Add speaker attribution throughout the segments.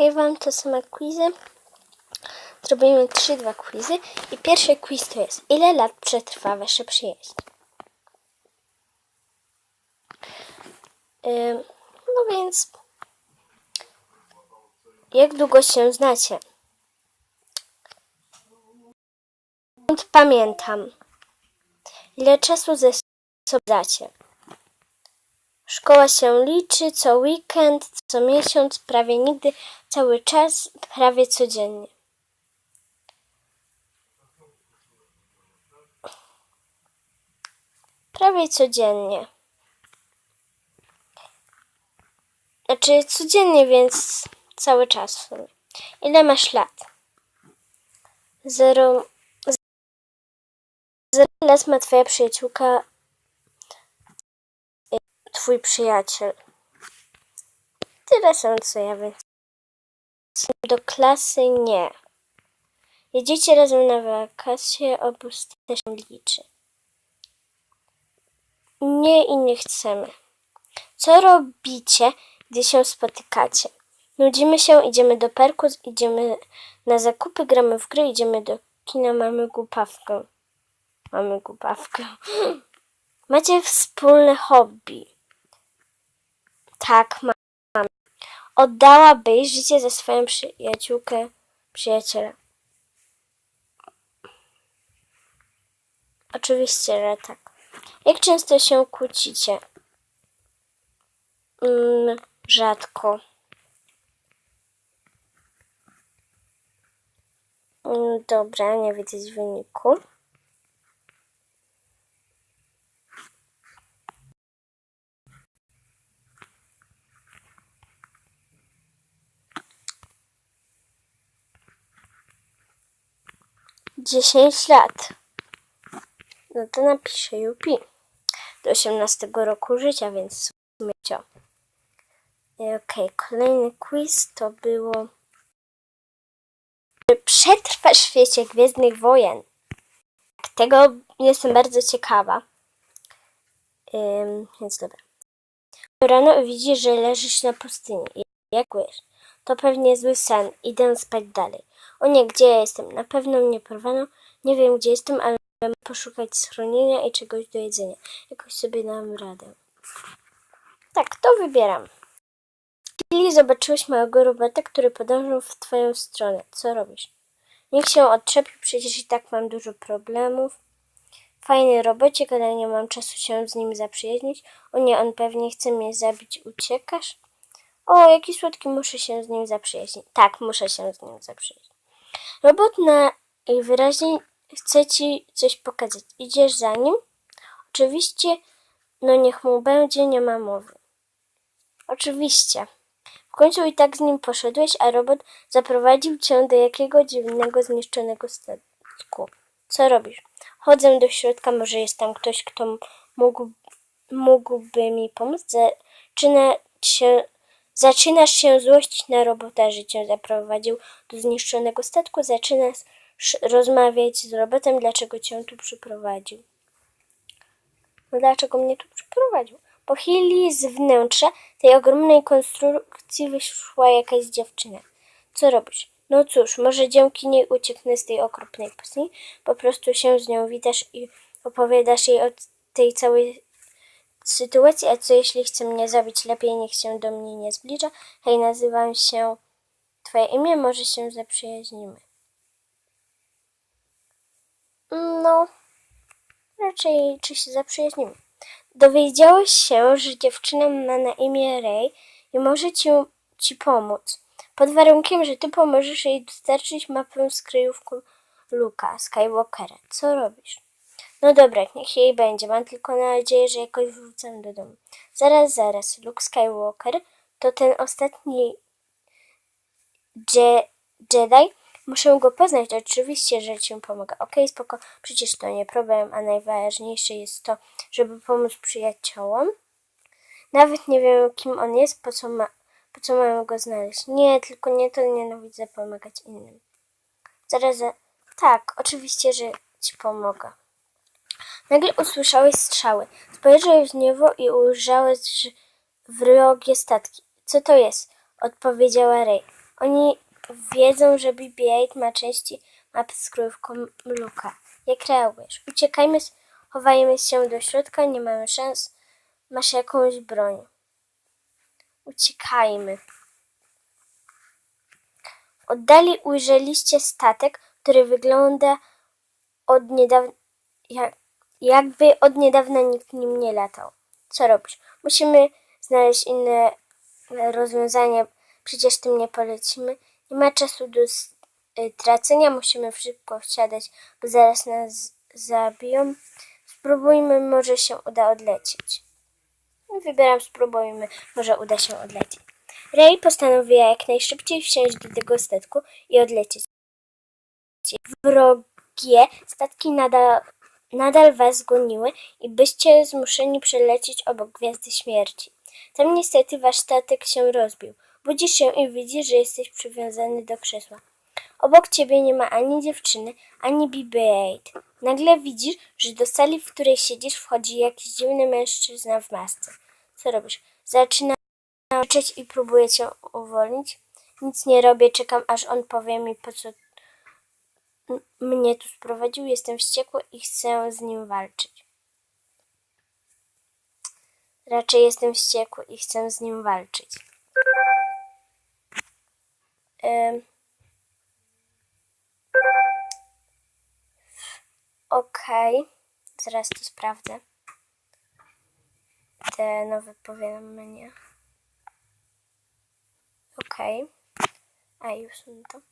Speaker 1: Hej wam, to są quizy. Zrobimy 3-2 quizy. I pierwszy quiz to jest, ile lat przetrwa wasza przyjaźń? Ym, no więc, jak długo się znacie? Pamiętam? Ile czasu ze sobą znacie? Szkoła się liczy co weekend, co miesiąc, prawie nigdy, cały czas, prawie codziennie. Prawie codziennie. Znaczy codziennie, więc cały czas w. Ile masz lat? Zero. Zero lat ma twoja przyjaciółka twój przyjaciel. Tyle są, co ja wiem. Do klasy nie. Jedziecie razem na wakacje, obóz też liczy. Nie i nie chcemy. Co robicie, gdy się spotykacie? Nudzimy się, idziemy do parku, idziemy na zakupy, gramy w gry, idziemy do kina, mamy głupawkę. Mamy głupawkę. Macie wspólne hobby. Tak, mam. Oddałabyś życie za swoją przyjaciółkę, przyjaciela. Oczywiście, że tak. Jak często się kłócicie? Mm, rzadko. Mm, dobra, nie widzę wyniku. Dziesięć lat. No to napiszę Jupi. Do 18 roku życia, więc w sumie cio. Okej, kolejny quiz to było... Czy przetrwasz w świecie Gwiezdnych Wojen? Tego jestem bardzo ciekawa. Ym, więc dobra. Rano widzisz, że leżysz na pustyni. Jak wiesz? To pewnie zły sen. Idę spać dalej. O nie, gdzie ja jestem? Na pewno mnie porwano. Nie wiem, gdzie jestem, ale Chcemy poszukać schronienia i czegoś do jedzenia. Jakoś sobie dam radę. Tak, to wybieram. Chwili zobaczyłeś małego robota, który podążył w twoją stronę. Co robisz? Niech się odczepił, przecież i tak mam dużo problemów. Fajny robocik, ale nie mam czasu się z nim zaprzyjaźnić. O nie, on pewnie chce mnie zabić. Uciekasz? O, jaki słodki, muszę się z nim zaprzyjaźnić. Tak, muszę się z nim zaprzyjaźnić. Robot najwyraźniej chce ci coś pokazać. Idziesz za nim? Oczywiście, no niech mu będzie, nie ma mowy. Oczywiście. W końcu i tak z nim poszedłeś, a robot zaprowadził cię do jakiego dziwnego, zniszczonego statku. Co robisz? Chodzę do środka, może jest tam ktoś, kto mógł, mógłby mi pomóc. Zaczyna się, zaczynasz się złościć na robota, że cię zaprowadził do zniszczonego statku. Zaczynasz rozmawiać z robotem, dlaczego cię tu przyprowadził. No dlaczego mnie tu przyprowadził? Po chwili z wnętrza tej ogromnej konstrukcji wyszła jakaś dziewczyna. Co robisz? No cóż, może dzięki niej ucieknę z tej okropnej pustyni. Po prostu się z nią witasz i opowiadasz jej o tej całej sytuacji. A co jeśli chce mnie zabić? Lepiej niech się do mnie nie zbliża. Hej, nazywam się... Twoje imię, może się zaprzyjaźnimy. No, raczej czy się zaprzyjaźnimy. Dowiedziałeś się, że dziewczyna ma na imię Ray i może ci, ci pomóc. Pod warunkiem, że ty pomożesz jej dostarczyć mapę z kryjówką Luka, Skywalkera. Co robisz? No dobra, niech jej będzie. Mam tylko nadzieję, że jakoś wrócę do domu. Zaraz, zaraz. Luke Skywalker to ten ostatni Je Jedi, Muszę go poznać, oczywiście, że ci pomogę. Okej, okay, spoko, przecież to nie problem, a najważniejsze jest to, żeby pomóc przyjaciołom. Nawet nie wiem, kim on jest, po co, ma, po co mamy go znaleźć. Nie, tylko nie to nienawidzę pomagać innym. Zaraz, za... tak, oczywiście, że ci pomogę. Nagle usłyszałeś strzały. Spojrzałeś w niebo i ujrzałeś wrogie statki. Co to jest? Odpowiedziała Ray. Oni wiedzą, że BB-8 ma części mapy z królówką Luka. Jak reagujesz? Uciekajmy, chowajmy się do środka, nie mamy szans. Masz jakąś broń. Uciekajmy. Oddali ujrzeliście statek, który wygląda od niedawna, jak, jakby od niedawna nikt nim nie latał. Co robisz? Musimy znaleźć inne rozwiązanie. Przecież tym nie polecimy. Nie ma czasu do y, tracenia. Musimy szybko wsiadać, bo zaraz nas zabiją. Spróbujmy, może się uda odlecieć. Wybieram, spróbujmy, może uda się odlecieć. Ray postanowiła jak najszybciej wsiąść do tego statku i odlecieć. Wrogie statki nadal, nadal was goniły i byście zmuszeni przelecieć obok Gwiazdy Śmierci. Tam niestety wasz statek się rozbił. Budzisz się i widzisz, że jesteś przywiązany do krzesła. Obok ciebie nie ma ani dziewczyny, ani BB-8. Nagle widzisz, że do sali, w której siedzisz, wchodzi jakiś dziwny mężczyzna w masce. Co robisz? Zaczyna krzyczeć i próbuje cię uwolnić. Nic nie robię, czekam aż on powie mi po co mnie tu sprowadził. Jestem wściekły i chcę z nim walczyć. Raczej jestem wściekły i chcę z nim walczyć. Ym. Okej, zaraz to sprawdzę. Te nowe powiadomienia. Okej. A już to.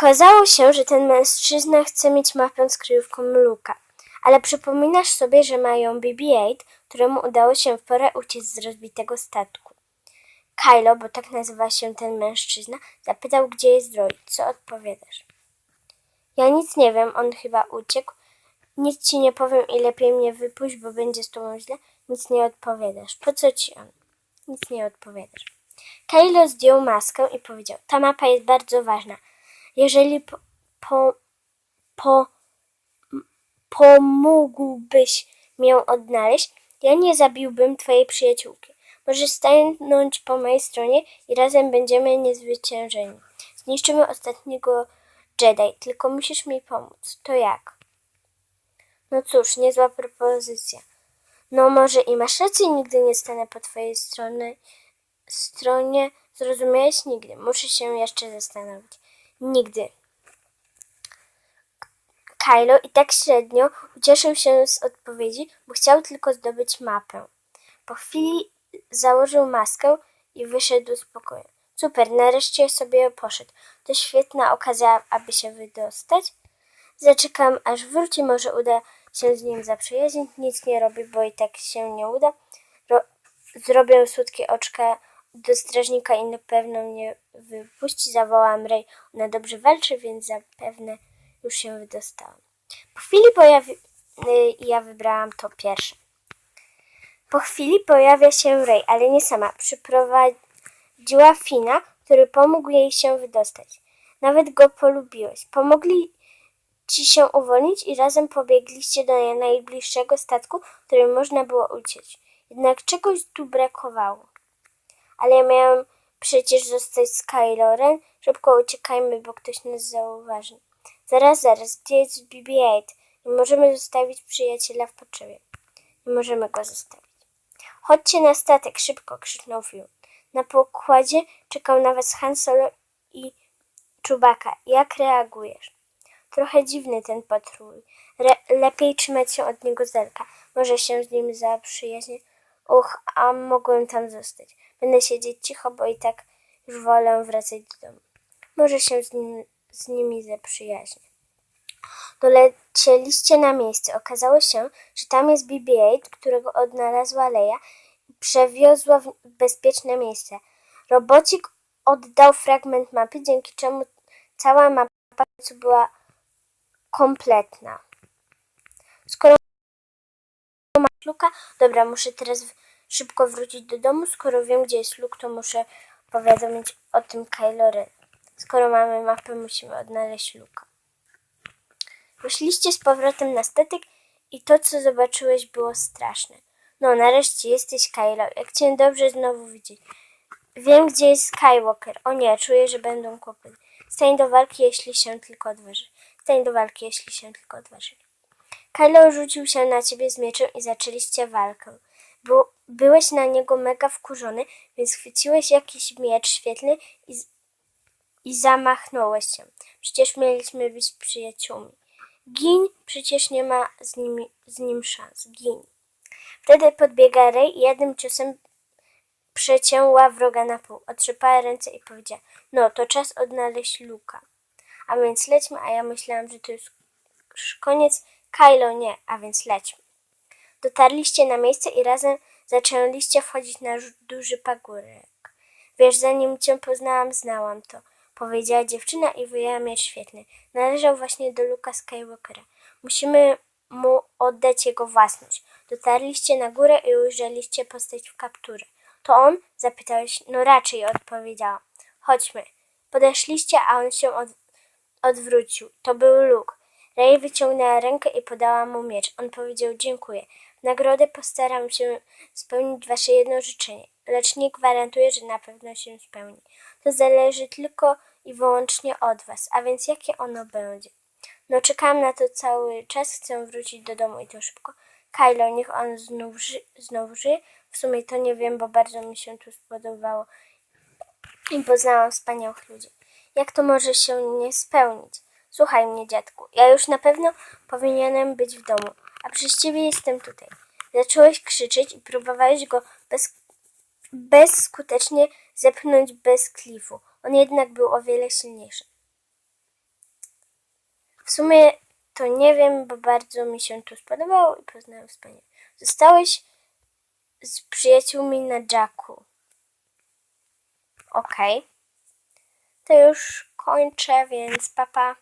Speaker 1: Okazało się, że ten mężczyzna chce mieć mapę z kryjówką Luka. Ale przypominasz sobie, że mają BB-8, któremu udało się w porę uciec z rozbitego statku. Kylo, bo tak nazywa się ten mężczyzna, zapytał, gdzie jest droid. Co odpowiadasz? Ja nic nie wiem, on chyba uciekł. Nic ci nie powiem i lepiej mnie wypuść, bo będzie z tobą źle. Nic nie odpowiadasz. Po co ci on? Nic nie odpowiadasz. Kylo zdjął maskę i powiedział, ta mapa jest bardzo ważna. Jeżeli po, po, pomógłbyś mi ją odnaleźć, ja nie zabiłbym twojej przyjaciółki. Możesz stanąć po mojej stronie i razem będziemy niezwyciężeni. Zniszczymy ostatniego Jedi, tylko musisz mi pomóc. To jak? No cóż, niezła propozycja. No może i masz rację, nigdy nie stanę po twojej stronie. Stronie zrozumiałeś nigdy. Muszę się jeszcze zastanowić. Nigdy. Kylo i tak średnio ucieszył się z odpowiedzi, bo chciał tylko zdobyć mapę. Po chwili założył maskę i wyszedł z pokoju. Super, nareszcie sobie poszedł. To świetna okazja, aby się wydostać. Zaczekam, aż wróci, może uda się z nim zaprzyjaźnić. Nic nie robi, bo i tak się nie uda. Ro- zrobię słodkie oczka do strażnika i na pewno mnie wypuści. Zawołam Ray. Ona dobrze walczy, więc zapewne już się wydostałam. Po chwili pojawi... y, ja wybrałam to pierwsze. Po chwili pojawia się Ray, ale nie sama. Przyprowadziła Fina, który pomógł jej się wydostać. Nawet go polubiłeś. Pomogli ci się uwolnić i razem pobiegliście do najbliższego statku, którym można było uciec. Jednak czegoś tu brakowało. Ale ja miałam przecież zostać z Kylo Ren. Szybko uciekajmy, bo ktoś nas zauważy. Zaraz, zaraz, gdzie jest BB-8? Nie możemy zostawić przyjaciela w potrzebie. Nie możemy go zostawić. Chodźcie na statek, szybko, krzyknął Fiu. Na pokładzie czekał na was Han Solo i Czubaka. Jak reagujesz? Trochę dziwny ten patrol. Re- lepiej trzymać się od niego z. Może się z nim zaprzyjaźnię. Uch, a mogłem tam zostać. Będę siedzieć cicho, bo i tak już wolę wracać do domu. Może się z, nim, z nimi zaprzyjaźnię. Dolecieliście na miejsce. Okazało się, że tam jest BB-8, którego odnalazła Leia i przewiozła w bezpieczne miejsce. Robocik oddał fragment mapy, dzięki czemu cała mapa była kompletna. Skoro masz Luka, dobra, muszę teraz szybko wrócić do domu. Skoro wiem, gdzie jest Luke, to muszę powiadomić o tym Kylo Ren. Skoro mamy mapę, musimy odnaleźć Luka. Wyszliście z powrotem na statek i to, co zobaczyłeś, było straszne. No, nareszcie jesteś Kylo. Jak cię dobrze znowu widzieć. Wiem, gdzie jest Skywalker. O nie, czuję, że będą kłopoty. Stań do walki, jeśli się tylko odważy. Stań do walki, jeśli się tylko odważy. Kylo rzucił się na ciebie z mieczem i zaczęliście walkę. Był, byłeś na niego mega wkurzony, więc chwyciłeś jakiś miecz świetlny i, i zamachnąłeś się. Przecież mieliśmy być przyjaciółmi. Gin, przecież nie ma z nim, z nim szans. Gin. Wtedy podbiega Rey i jednym ciosem przecięła wroga na pół. Otrzepała ręce i powiedziała, no to czas odnaleźć Luka. A więc lećmy, a ja myślałam, że to już koniec. Kylo nie, a więc lećmy. Dotarliście na miejsce i razem zaczęliście wchodzić na duży pagórek. Wiesz, zanim cię poznałam, znałam to, powiedziała dziewczyna i wyjęła miecz świetny. Należał właśnie do Luka Skywalkera. Musimy mu oddać jego własność. Dotarliście na górę i ujrzeliście postać w kapturze. To on? Zapytałeś. No raczej, odpowiedziała. Chodźmy. Podeszliście, a on się od, odwrócił. To był Luke. Rey wyciągnęła rękę i podała mu miecz. On powiedział dziękuję. Nagrodę postaram się spełnić wasze jedno życzenie, lecz nie gwarantuję, że na pewno się spełni. To zależy tylko i wyłącznie od was, a więc jakie ono będzie. No czekam na to cały czas, chcę wrócić do domu i to szybko. Kylo, niech on znów, ży, znów żyje. W sumie to nie wiem, bo bardzo mi się tu spodobało i poznałam wspaniałych ludzi. Jak to może się nie spełnić? Słuchaj mnie, dziadku, ja już na pewno powinienem być w domu, a przez ciebie jestem tutaj. Zacząłeś krzyczeć i próbowałeś go bez, bezskutecznie zepchnąć bez klifu. On jednak był o wiele silniejszy. W sumie to nie wiem, bo bardzo mi się tu spodobało i poznałem wspaniale. Zostałeś z przyjaciółmi na Jacku. Okej. To już kończę, więc papa.